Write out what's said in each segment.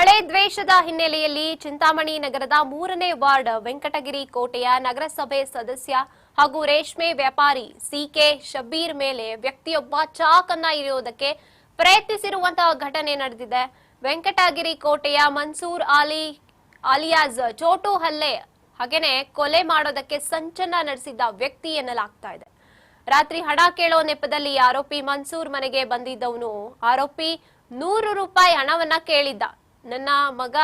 ಹಳೆ ದ್ವೇಷದ ಹಿನ್ನೆಲೆಯಲ್ಲಿ ಚಿಂತಾಮಣಿ ನಗರದ ಮೂರನೇ ವಾರ್ಡ್ ವೆಂಕಟಗಿರಿ ಕೋಟೆಯ ನಗರಸಭೆ ಸದಸ್ಯ ಹಾಗೂ ರೇಷ್ಮೆ ವ್ಯಾಪಾರಿ ಸಿಕೆ ಶಬೀರ್ ಮೇಲೆ ವ್ಯಕ್ತಿಯೊಬ್ಬ ಚಾಕನ್ನ ಇರಿಯೋದಕ್ಕೆ ಪ್ರಯತ್ನಿಸಿರುವಂತಹ ಘಟನೆ ನಡೆದಿದೆ. ವೆಂಕಟಗಿರಿ ಕೋಟೆಯ ಮನ್ಸೂರ್ ಆಲಿ ಅಲಿಯಾಸ್ ಚೋಟು ಹಲ್ಲೆ ಹಾಗೇನೆ ಕೊಲೆ ಮಾಡೋದಕ್ಕೆ ಸಂಚನ್ನ ನಡೆಸಿದ್ದ ವ್ಯಕ್ತಿ ಎನ್ನಲಾಗ್ತಾ ಇದೆ. ರಾತ್ರಿ ಹಣ ಕೇಳೋ ನೆಪದಲ್ಲಿ ಆರೋಪಿ ಮನ್ಸೂರ್ ಮನೆಗೆ ಬಂದಿದ್ದವನು. ಆರೋಪಿ ನೂರು ರೂಪಾಯಿ ಹಣವನ್ನ ಕೇಳಿದ್ದ. ನನ್ನ ಮಗ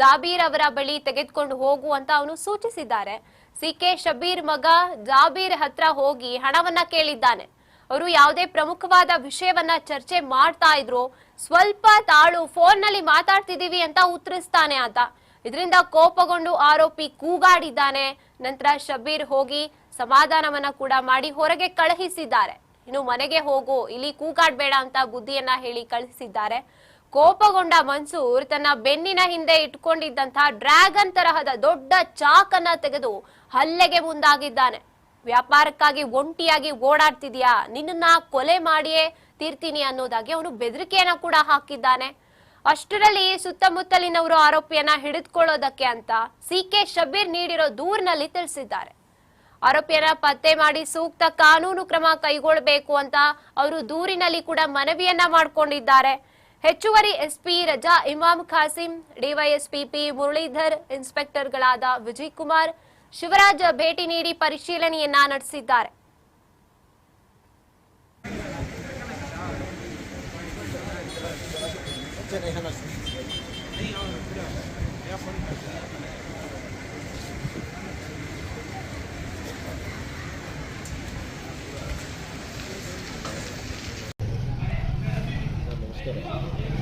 ಜಾಬೀರ್ ಅವರ ಬಳಿ ತೆಗೆದುಕೊಂಡು ಹೋಗು ಅಂತ ಅವನು ಸೂಚಿಸಿದ್ದಾರೆ. ಸಿ ಕೆ ಶಬೀರ್ ಮಗ ಜಾಬೀರ್ ಹತ್ರ ಹೋಗಿ ಹಣವನ್ನ ಕೇಳಿದ್ದಾನೆ. ಅವರು ಯಾವುದೇ ಪ್ರಮುಖವಾದ ವಿಷಯವನ್ನ ಚರ್ಚೆ ಮಾಡ್ತಾ ಇದ್ರು. ಸ್ವಲ್ಪ ತಾಳು ಫೋನ್ನಲ್ಲಿ ಮಾತಾಡ್ತಿದೀವಿ ಅಂತ ಉತ್ತರಿಸ್ತಾನೆ ಆತ. ಇದರಿಂದ ಕೋಪಗೊಂಡು ಆರೋಪಿ ಕೂಗಾಡಿದ್ದಾನೆ. ನಂತರ ಶಬೀರ್ ಹೋಗಿ ಸಮಾಧಾನವನ್ನ ಕೂಡ ಮಾಡಿ ಹೊರಗೆ ಕಳುಹಿಸಿದ್ದಾರೆ. ಇನ್ನು ಮನೆಗೆ ಹೋಗು, ಇಲ್ಲಿ ಕೂಗಾಡ್ಬೇಡ ಅಂತ ಬುದ್ಧಿಯನ್ನ ಹೇಳಿ ಕಳುಹಿಸಿದ್ದಾರೆ. ಕೋಪಗೊಂಡ ಮನ್ಸೂರ್ ತನ್ನ ಬೆನ್ನಿನ ಹಿಂದೆ ಇಟ್ಕೊಂಡಿದ್ದಂತಹ ಡ್ರ್ಯಾಗನ್ ತರಹದ ದೊಡ್ಡ ಚಾಕನ್ನ ತೆಗೆದು ಹಲ್ಲೆಗೆ ಮುಂದಾಗಿದ್ದಾನೆ. ವ್ಯಾಪಾರಕ್ಕಾಗಿ ಒಂಟಿಯಾಗಿ ಓಡಾಡ್ತಿದ್ಯಾ? ನಿನ್ನ ಕೊಲೆ ಮಾಡಿಯೇ ತೀರ್ತೀನಿ ಅನ್ನೋದಾಗಿ ಅವನು ಬೆದರಿಕೆಯನ್ನ ಕೂಡ ಹಾಕಿದ್ದಾನೆ. ಅಷ್ಟರಲ್ಲಿ ಸುತ್ತಮುತ್ತಲಿನವರು ಆರೋಪಿಯನ್ನ ಹಿಡಿದುಕೊಳ್ಳೋದಕ್ಕೆ ಅಂತ ಸಿ ಕೆ ಶಬೀರ್ ನೀಡಿರೋ ದೂರಿನಲ್ಲಿ ತಿಳಿಸಿದ್ದಾರೆ. ಆರೋಪಿಯನ್ನ ಪತ್ತೆ ಮಾಡಿ ಸೂಕ್ತ ಕಾನೂನು ಕ್ರಮ ಕೈಗೊಳ್ಳಬೇಕು ಅಂತ ಅವರು ದೂರಿನಲ್ಲಿ ಕೂಡ ಮನವಿಯನ್ನ ಮಾಡಿಕೊಂಡಿದ್ದಾರೆ. हेचुरी एसपि रजा इमा खासीम डिवैसपी पि मुरीधर इनपेक्टर विजय कुमार शिवराज भेटी परशील नएसद्ध नहीं हम नहीं して。